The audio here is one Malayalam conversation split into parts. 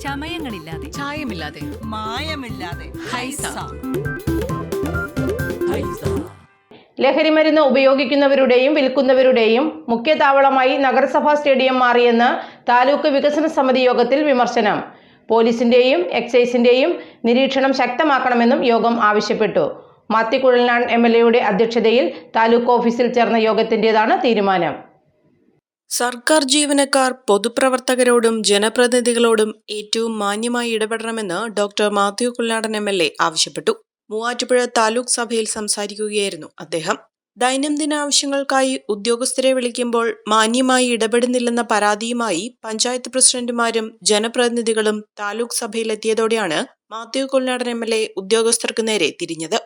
ചമയങ്ങളില്ലാതെ. ചായമില്ലാതെ. മായമില്ലാതെ. ഹൈസ. ലഹരിമരുന്ന് ഉപയോഗിക്കുന്നവരുടെയും വിൽക്കുന്നവരുടെയും മുഖ്യ താവളമായി നഗരസഭാ സ്റ്റേഡിയം മാറിയെന്ന് താലൂക്ക് വികസന സമിതി യോഗത്തിൽ വിമർശനം. പോലീസിന്റെയും എക്സൈസിന്റെയും നിരീക്ഷണം ശക്തമാക്കണമെന്നും യോഗം ആവശ്യപ്പെട്ടു. മാത്തിക്കുഴൽനാൺ എം എൽ എയുടെ അധ്യക്ഷതയിൽ താലൂക്ക് ഓഫീസിൽ ചേർന്ന യോഗത്തിന്റേതാണ് തീരുമാനം. സർക്കാർ ജീവനക്കാർ പൊതുപ്രവർത്തകരോടും ജനപ്രതിനിധികളോടും ഏറ്റവും മാന്യമായി ഇടപെടണമെന്ന് doctor Mathew Kuzhalnadan M L A ആവശ്യപ്പെട്ടു. മൂവാറ്റുപുഴ താലൂക്ക് സഭയിൽ സംസാരിക്കുകയായിരുന്നു അദ്ദേഹം. ദൈനംദിന ആവശ്യങ്ങൾക്കായി ഉദ്യോഗസ്ഥരെ വിളിക്കുമ്പോൾ മാന്യമായി ഇടപെടുന്നില്ലെന്ന പരാതിയുമായി പഞ്ചായത്ത് പ്രസിഡന്റുമാരും ജനപ്രതിനിധികളും taluk സഭയിലെത്തിയതോടെയാണ് Mathew Kuzhalnadan M L A ഉദ്യോഗസ്ഥർക്ക് നേരെ തിരിഞ്ഞത്.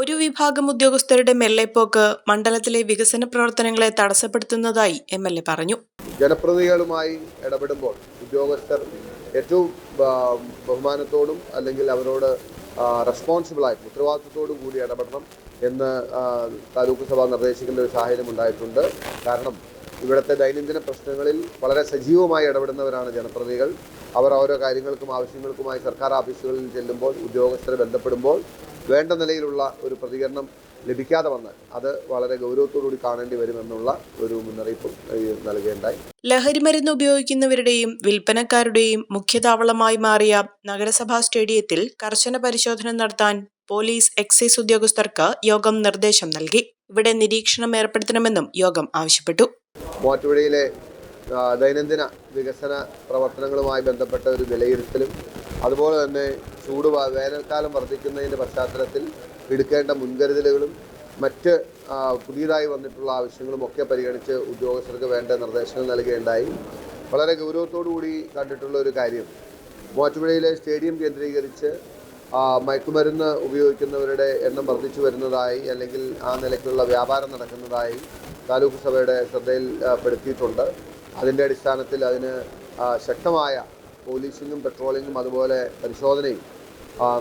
ഒരു വിഭാഗം ഉദ്യോഗസ്ഥരുടെ മെല്ലെപ്പോക്ക് മണ്ഡലത്തിലെ വികസന പ്രവർത്തനങ്ങളെ തടസ്സപ്പെടുത്തുന്നതായി എം എൽ എ പറഞ്ഞു. ജനപ്രതിനിധികളുമായി ഇടപെടുമ്പോൾ ഉദ്യോഗസ്ഥർ ഏറ്റവും ബഹുമാനത്തോടും അല്ലെങ്കിൽ അവരോട് റെസ്പോൺസിബിൾ ആയി ഉത്തരവാദിത്വത്തോടും കൂടി ഇടപെടണം എന്ന് താലൂക്ക് സഭ നിർദ്ദേശിക്കേണ്ട ഒരു സാഹചര്യം ഉണ്ടായിട്ടുണ്ട്. കാരണം ഇവിടുത്തെ ദൈനംദിന പ്രശ്നങ്ങളിൽ വളരെ സജീവമായി ഇടപെടുന്നവരാണ് ജനപ്രതിനിധികൾ. അവർ ഓരോ കാര്യങ്ങൾക്കും ആവശ്യങ്ങൾക്കുമായി സർക്കാർ ഓഫീസുകളിൽ ചെല്ലുമ്പോൾ ഉദ്യോഗസ്ഥരെ ബന്ധപ്പെടുമ്പോൾ വേണ്ട നിലയിലുള്ള ഒരു പ്രതികരണം ലഭിക്കാതെ വന്നാൽ അത് വളരെ ഗൗരവത്തോടുകൂടി കാണേണ്ടി വരുമെന്നുള്ള ഒരു മുന്നറിയിപ്പ് നൽകേണ്ടായി. ലഹരിമരുന്ന് ഉപയോഗിക്കുന്നവരുടെയും വിൽപ്പനക്കാരുടെയും മുഖ്യതാവളമായി മാറിയ നഗരസഭാ സ്റ്റേഡിയത്തിൽ കർശന പരിശോധന നടത്താൻ പോലീസ് എക്സൈസ് ഉദ്യോഗസ്ഥർക്ക് യോഗം നിർദ്ദേശം നൽകി. ഇവിടെ നിരീക്ഷണം ഏർപ്പെടുത്തണമെന്നും യോഗം ആവശ്യപ്പെട്ടു. മൂവാറ്റുപുഴയിലെ ദൈനംദിന വികസന പ്രവർത്തനങ്ങളുമായി ബന്ധപ്പെട്ട ഒരു വിലയിരുത്തലും അതുപോലെ തന്നെ ചൂട് വേനൽക്കാലം വർദ്ധിക്കുന്നതിന്റെ പശ്ചാത്തലത്തിൽ എടുക്കേണ്ട മുൻകരുതലുകളും മറ്റ് പുതിയതായി വന്നിട്ടുള്ള ആവശ്യങ്ങളും ഒക്കെ പരിഗണിച്ച് ഉദ്യോഗസ്ഥർക്ക് വേണ്ട നിർദ്ദേശങ്ങൾ നൽകുകയുണ്ടായി. വളരെ കൂടി കണ്ടിട്ടുള്ള ഒരു കാര്യം മൂവാറ്റുപുഴയിലെ സ്റ്റേഡിയം കേന്ദ്രീകരിച്ച് മയക്കുമരുന്ന് ഉപയോഗിക്കുന്നവരുടെ എണ്ണം വർദ്ധിച്ചു വരുന്നതായി അല്ലെങ്കിൽ ആ നിലയ്ക്കുള്ള വ്യാപാരം നടക്കുന്നതായി താലൂക്ക് സഭയുടെ ശ്രദ്ധയിൽ ആ, പെടുത്തിയിട്ടുണ്ട്. അതിന്റെ അടിസ്ഥാനത്തിൽ അതിന് ശക്തമായ പോലീസിങ്ങും പെട്രോളിങ്ങും അതുപോലെ പരിശോധനയും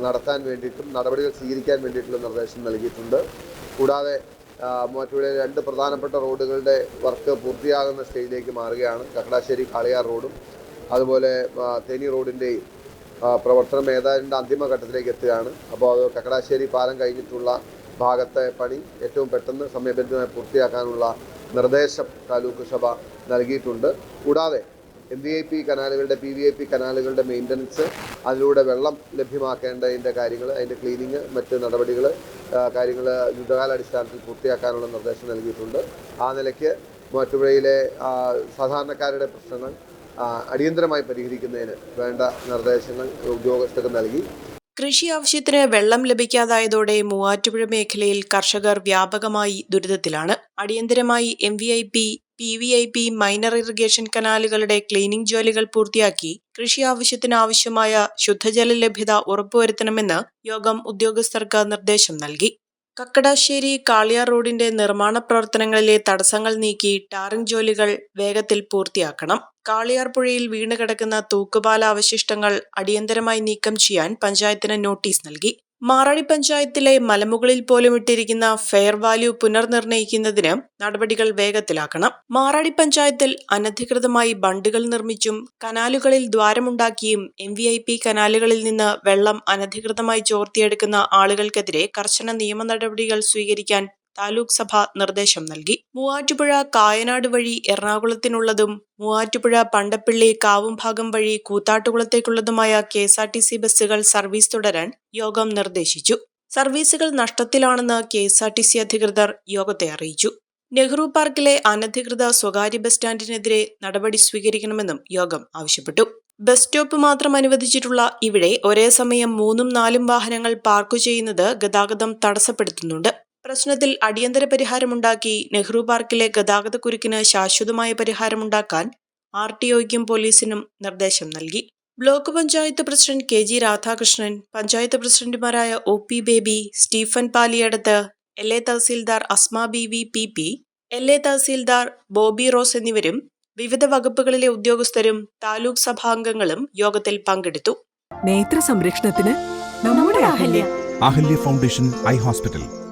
നടത്താൻ വേണ്ടിയിട്ടും നടപടികൾ സ്വീകരിക്കാൻ വേണ്ടിയിട്ടുള്ള നിർദ്ദേശം നൽകിയിട്ടുണ്ട്. കൂടാതെ മറ്റുള്ള രണ്ട് പ്രധാനപ്പെട്ട റോഡുകളുടെ വർക്ക് പൂർത്തിയാകുന്ന സ്റ്റേജിലേക്ക് മാറുകയാണ്. കക്കടാശ്ശേരി കാളിയാർ റോഡും അതുപോലെ തേനി റോഡിന്റെയും പ്രവർത്തനം ഏതാണ്ട് അന്തിമഘട്ടത്തിലേക്ക് എത്തുകയാണ്. അപ്പോൾ അത് കക്കടാശ്ശേരി പാലം കഴിഞ്ഞിട്ടുള്ള ഭാഗത്തെ പണി ഏറ്റവും പെട്ടെന്ന് സമയബന്ധിതമായി പൂർത്തിയാക്കാനുള്ള നിർദ്ദേശം താലൂക്ക് സഭ നൽകിയിട്ടുണ്ട്. കൂടാതെ എം വി ഐ പി കനാലുകളുടെ പി വി ഐ പി കനാലുകളുടെ മെയിന്റനൻസ് അതിലൂടെ വെള്ളം ലഭ്യമാക്കേണ്ടതിന്റെ കാര്യങ്ങൾ അതിന്റെ ക്ലീനിങ് മറ്റ് നടപടികൾ കാര്യങ്ങൾ യുദ്ധകാലാടിസ്ഥാനത്തിൽ പൂർത്തിയാക്കാനുള്ള നിർദ്ദേശം നൽകിയിട്ടുണ്ട്. ആ നിലയ്ക്ക് മൂവാറ്റുപുഴയിലെ സാധാരണക്കാരുടെ പ്രശ്നങ്ങൾ അടിയന്തരമായി പരിഹരിക്കുന്നതിന് വേണ്ട നിർദ്ദേശങ്ങൾ ഉദ്യോഗസ്ഥർക്ക് നൽകി. കൃഷി ആവശ്യത്തിന് വെള്ളം ലഭിക്കാതായതോടെ മൂവാറ്റുപുഴ മേഖലയിൽ കർഷകർ വ്യാപകമായി ദുരിതത്തിലാണ്. അടിയന്തരമായി M V I P P V I P minor irrigation കനാലുകളുടെ cleaning ജോലികൾ പൂർത്തിയാക്കി. കൃഷി ആവശ്യത്തിന് ആവശ്യമായ ശുദ്ധജല ലഭ്യത ഉറപ്പുവരുത്തണമെന്ന് യോഗം ഉദ്യോഗസ്ഥർക്ക് നിർദ്ദേശം നൽകി. കക്കടാശ്ശേരി കാളിയാർ റോഡിന്റെ നിർമ്മാണ പ്രവർത്തനങ്ങളിലെ തടസ്സങ്ങൾ നീക്കി ടാറിംഗ് ജോലികൾ വേഗത്തിൽ പൂർത്തിയാക്കണം. കാളിയാർ പുഴയിൽ വീണ് കിടക്കുന്ന തൂക്കുപാല അവശിഷ്ടങ്ങൾ അടിയന്തരമായി നീക്കം ചെയ്യാൻ പഞ്ചായത്തിന് നോട്ടീസ് നൽകി. മാറാടി പഞ്ചായത്തിലെ മലമുകളിൽ പോലും ഇട്ടിരിക്കുന്ന ഫെയർ വാല്യൂ പുനർനിർണയിക്കുന്നതിന് നടപടികൾ വേഗത്തിലാക്കണം. മാറാടി പഞ്ചായത്തിൽ അനധികൃതമായി ബണ്ടുകൾ നിർമ്മിച്ചും കനാലുകളിൽ ദ്വാരമുണ്ടാക്കിയും എം വി ഐ പി കനാലുകളിൽ നിന്ന് വെള്ളം അനധികൃതമായി ചോർത്തിയെടുക്കുന്ന ആളുകൾക്കെതിരെ കർശന നിയമ നടപടികൾ സ്വീകരിക്കാൻ താലൂക്ക് സഭ നിർദ്ദേശം നൽകി. മൂവാറ്റുപുഴ കായനാട് വഴി എറണാകുളത്തിനുള്ളതും മൂവാറ്റുപുഴ പണ്ടപ്പിള്ളി കാവുംഭാഗം വഴി കൂത്താട്ടുകുളത്തേക്കുള്ളതുമായ K S R T C ബസ്സുകൾ സർവീസ് തുടരാൻ യോഗം നിർദ്ദേശിച്ചു. സർവീസുകൾ നഷ്ടത്തിലാണെന്ന് K S R T C അധികൃതർ യോഗത്തെ അറിയിച്ചു. നെഹ്റു പാർക്കിലെ അനധികൃത സ്വകാര്യ ബസ് സ്റ്റാൻഡിനെതിരെ നടപടി സ്വീകരിക്കണമെന്നും യോഗം ആവശ്യപ്പെട്ടു. ബസ് സ്റ്റോപ്പ് മാത്രം അനുവദിച്ചിട്ടുള്ള ഇവിടെ ഒരേ സമയം മൂന്നും നാലും വാഹനങ്ങൾ പാർക്കു ചെയ്യുന്നത് ഗതാഗതം തടസ്സപ്പെടുത്തുന്നുണ്ട്. പ്രശ്നത്തിൽ അടിയന്തര പരിഹാരമുണ്ടാക്കി നെഹ്റു പാർക്കിലെ ഗതാഗത കുരുക്കിന് ശാശ്വതമായ പരിഹാരമുണ്ടാക്കാൻ ആർ ടി ഒയ്ക്കും പോലീസിനും നിർദ്ദേശം നൽകി. Block panchayat president K G Radhakrishnan panchayat പ്രസിഡന്റുമാരായ O P Baby Stephen Paliyadath L A tahsildar Asma B V P P L A tahsildar Bobby Rose എന്നിവരും വിവിധ വകുപ്പുകളിലെ ഉദ്യോഗസ്ഥരും താലൂക്ക് സഭാംഗങ്ങളും യോഗത്തിൽ പങ്കെടുത്തു. നേത്ര സംരക്ഷണത്തിന് നമ്മുടെ Ahalya. Ahalya foundation eye hospital.